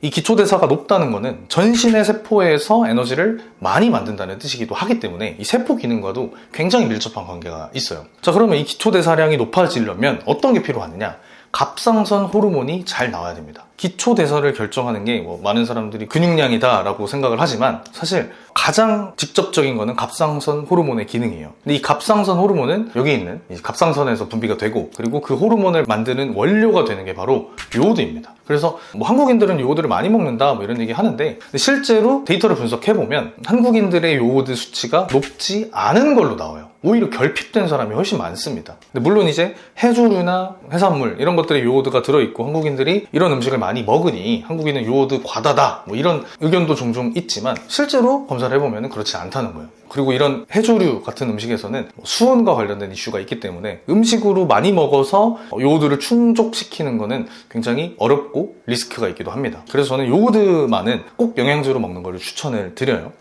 이 기초대사가 높다는 것은 전신의 세포에서 에너지를 많이 만든다는 뜻이기도 하기 때문에 이 세포 기능과도 굉장히 밀접한 관계가 있어요. 자, 그러면 이 기초대사량이 높아지려면 어떤 게 필요하느냐? 갑상선 호르몬이 잘 나와야 됩니다. 기초대사를 결정하는 게 뭐 많은 사람들이 근육량이다라고 생각을 하지만 사실 가장 직접적인 거는 갑상선 호르몬의 기능이에요. 근데 이 갑상선 호르몬은 여기 있는 이 갑상선에서 분비가 되고 그리고 그 호르몬을 만드는 원료가 되는 게 바로 요오드입니다. 그래서 뭐 한국인들은 요오드를 많이 먹는다 뭐 이런 얘기 하는데 실제로 데이터를 분석해 보면 한국인들의 요오드 수치가 높지 않은 걸로 나와요. 오히려 결핍된 사람이 훨씬 많습니다. 근데 물론 이제 해조류나 해산물 이런 것들에 요오드가 들어있고 한국인들이 이런 음식을 많이 먹으니 한국인은 요오드 과다다 뭐 이런 의견도 종종 있지만 실제로 검사를 해보면 그렇지 않다는 거예요. 그리고 이런 해조류 같은 음식에서는 수온과 관련된 이슈가 있기 때문에 음식으로 많이 먹어서 요오드를 충족시키는 것은 굉장히 어렵고 리스크가 있기도 합니다. 그래서 저는 요오드만은 꼭 영양제로 먹는 걸 추천을 드려요.